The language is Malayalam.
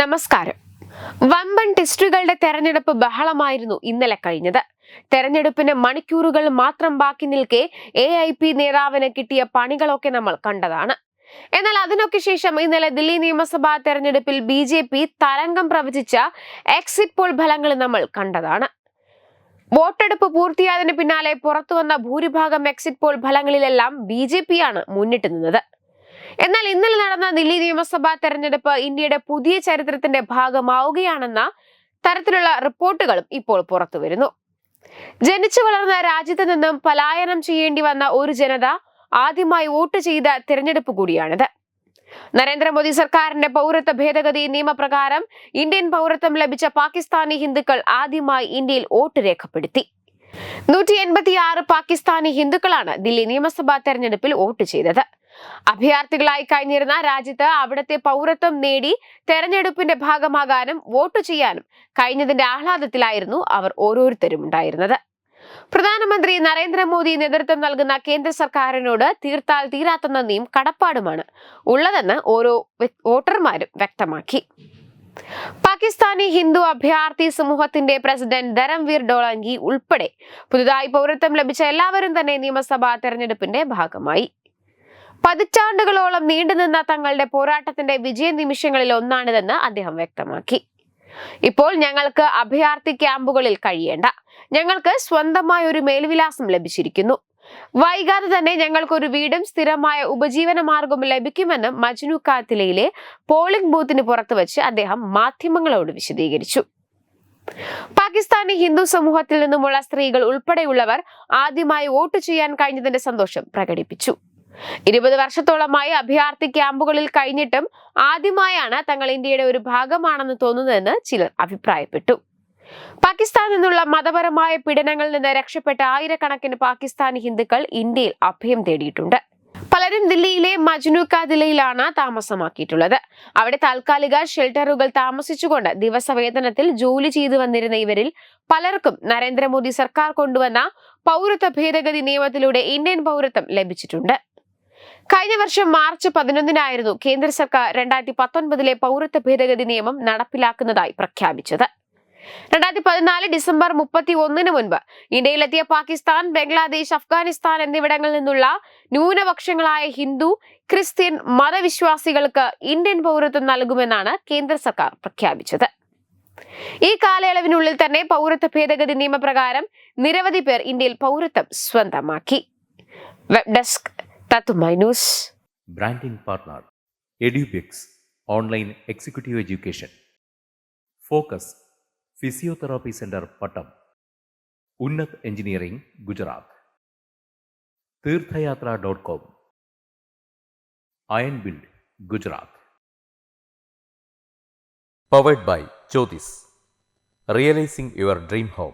നമസ്കാരം. വമ്പൻ ടെസ്റ്റുകളുടെ തെരഞ്ഞെടുപ്പ് ബഹളമായിരുന്നു ഇന്നലെ കഴിഞ്ഞത്. തെരഞ്ഞെടുപ്പിന് മണിക്കൂറുകൾ മാത്രം ബാക്കി നിൽക്കെ എ ഐ പി നേതാവിന് കിട്ടിയ പണികളൊക്കെ നമ്മൾ കണ്ടതാണ്. എന്നാൽ അതിനൊക്കെ ശേഷം ഇന്നലെ ദില്ലി നിയമസഭാ തെരഞ്ഞെടുപ്പിൽ ബി ജെ പി തരംഗം പ്രവചിച്ച എക്സിറ്റ് പോൾ ഫലങ്ങൾ നമ്മൾ കണ്ടതാണ്. വോട്ടെടുപ്പ് പൂർത്തിയായതിനു പിന്നാലെ പുറത്തുവന്ന ഭൂരിഭാഗം എക്സിറ്റ് പോൾ ഫലങ്ങളിലെല്ലാം ബി ജെ പിയാണ് മുന്നിട്ട് നിന്നത്. എന്നാൽ ഇന്നലെ നടന്ന ദില്ലി നിയമസഭാ തെരഞ്ഞെടുപ്പ് ഇന്ത്യയുടെ പുതിയ ചരിത്രത്തിന്റെ ഭാഗമാവുകയാണെന്ന തരത്തിലുള്ള റിപ്പോർട്ടുകളും ഇപ്പോൾ പുറത്തു വരുന്നു. ജനിച്ചു വളർന്ന രാജ്യത്ത് നിന്നും പലായനം ചെയ്യേണ്ടി വന്ന ഒരു ജനത ആദ്യമായി വോട്ട് ചെയ്ത തിരഞ്ഞെടുപ്പ് കൂടിയാണിത്. നരേന്ദ്രമോദി സർക്കാരിന്റെ പൗരത്വ ഭേദഗതി നിയമപ്രകാരം ഇന്ത്യൻ പൗരത്വം ലഭിച്ച പാകിസ്ഥാനി ഹിന്ദുക്കൾ ആദ്യമായി ഇന്ത്യയിൽ വോട്ട് രേഖപ്പെടുത്തി. നൂറ്റി എൺപത്തി ആറ് പാകിസ്ഥാനി ഹിന്ദുക്കളാണ് ദില്ലി നിയമസഭാ തെരഞ്ഞെടുപ്പിൽ വോട്ട് ചെയ്തത്. അഭയാർത്ഥികളായി കഴിഞ്ഞിരുന്ന രാജ്യത്ത് അവിടുത്തെ പൗരത്വം നേടി തെരഞ്ഞെടുപ്പിന്റെ ഭാഗമാകാനും വോട്ട് ചെയ്യാനും കഴിഞ്ഞതിന്റെ ആഹ്ലാദത്തിലായിരുന്നു അവർ ഓരോരുത്തരും ഉണ്ടായിരുന്നത്. പ്രധാനമന്ത്രി നരേന്ദ്രമോദി നേതൃത്വം നൽകുന്ന കേന്ദ്ര സർക്കാരിനോട് തീർത്താൽ തീരാത്ത നന്ദിയും കടപ്പാടുമാണ് ഉള്ളതെന്ന് ഓരോ വോട്ടർമാരും വ്യക്തമാക്കി. പാകിസ്ഥാനി ഹിന്ദു അഭയാർത്ഥി സമൂഹത്തിന്റെ പ്രസിഡന്റ് ധരംവീർ ഡോളങ്കി ഉൾപ്പെടെ പുതുതായി പൗരത്വം ലഭിച്ച എല്ലാവരും തന്നെ നിയമസഭാ തെരഞ്ഞെടുപ്പിന്റെ ഭാഗമായി. പതിറ്റാണ്ടുകളോളം നീണ്ടുനിന്ന തങ്ങളുടെ പോരാട്ടത്തിന്റെ വിജയ നിമിഷങ്ങളിൽ ഒന്നാണിതെന്ന് അദ്ദേഹം വ്യക്തമാക്കി. ഇപ്പോൾ ഞങ്ങൾക്ക് അഭയാർത്ഥി ക്യാമ്പുകളിൽ കഴിയേണ്ട. ഞങ്ങൾക്ക് സ്വന്തമായ ഒരു മേൽവിലാസം ലഭിച്ചിരിക്കുന്നു. വൈകാതെ തന്നെ ഞങ്ങൾക്ക് ഒരു വീടും സ്ഥിരമായ ഉപജീവന മാർഗവും ലഭിക്കുമെന്ന് മജ്നു കാത്തിലയിലെ പോളിംഗ് ബൂത്തിന് പുറത്തു വച്ച് അദ്ദേഹം മാധ്യമങ്ങളോട് വിശദീകരിച്ചു. പാകിസ്ഥാനി ഹിന്ദു സമൂഹത്തിൽ നിന്നുമുള്ള സ്ത്രീകൾ ഉൾപ്പെടെയുള്ളവർ ആദ്യമായി വോട്ട് ചെയ്യാൻ കഴിഞ്ഞതിന്റെ സന്തോഷം പ്രകടിപ്പിച്ചു. ഇരുപത് വർഷത്തോളമായി അഭയാർത്ഥി ക്യാമ്പുകളിൽ കഴിഞ്ഞിട്ടും ആദ്യമായാണ് തങ്ങൾ ഇന്ത്യയുടെ ഒരു ഭാഗമാണെന്ന് തോന്നുന്നതെന്ന് ചിലർ അഭിപ്രായപ്പെട്ടു. പാകിസ്ഥാനിൽ നിന്നുള്ള മതപരമായ പീഡനങ്ങളിൽ നിന്ന് രക്ഷപ്പെട്ട ആയിരക്കണക്കിന് പാകിസ്ഥാനി ഹിന്ദുക്കൾ ഇന്ത്യയിൽ അഭയം തേടിയിട്ടുണ്ട്. പലരും ദില്ലിയിലെ മജ്നുക്ക ജില്ലയിലാണ് താമസമാക്കിയിട്ടുള്ളത്. അവിടെ താൽക്കാലിക ഷെൽട്ടറുകൾ താമസിച്ചുകൊണ്ട് ദിവസവേതനത്തിൽ ജോലി ചെയ്തു വന്നിരുന്ന ഇവരിൽ പലർക്കും നരേന്ദ്രമോദി സർക്കാർ കൊണ്ടുവന്ന പൗരത്വ ഭേദഗതി നിയമത്തിലൂടെ ഇന്ത്യൻ പൗരത്വം ലഭിച്ചിട്ടുണ്ട്. കഴിഞ്ഞ വർഷം മാർച്ച് പതിനൊന്നിനായിരുന്നു കേന്ദ്ര സർക്കാർ രണ്ടായിരത്തി പത്തൊൻപതിലെ പൗരത്വ ഭേദഗതി നിയമം നടപ്പിലാക്കുന്നതായി പ്രഖ്യാപിച്ചത്. രണ്ടായിരത്തി പതിനാല് ഡിസംബർ മുപ്പത്തി ഒന്നിന് മുൻപ് ഇന്ത്യയിലെത്തിയ പാകിസ്ഥാൻ ബംഗ്ലാദേശ് അഫ്ഗാനിസ്ഥാൻ എന്നിവിടങ്ങളിൽ നിന്നുള്ള ന്യൂനപക്ഷങ്ങളായ ഹിന്ദു ക്രിസ്ത്യൻ മതവിശ്വാസികൾക്ക് ഇന്ത്യൻ പൗരത്വം നൽകുമെന്നാണ് കേന്ദ്ര സർക്കാർ പ്രഖ്യാപിച്ചത്. ഈ കാലയളവിനുള്ളിൽ തന്നെ പൗരത്വ ഭേദഗതി നിയമപ്രകാരം നിരവധി പേർ ഇന്ത്യയിൽ പൗരത്വം സ്വന്തമാക്കി. Web desk. തത്തുമൈ news Branding partner EduBix Online Executive Education Focus Physiotherapy Center Pattam Unnath engineering Gujarat Theerthayatra dot com iron build Gujarat powered by Jyothis realising your dream home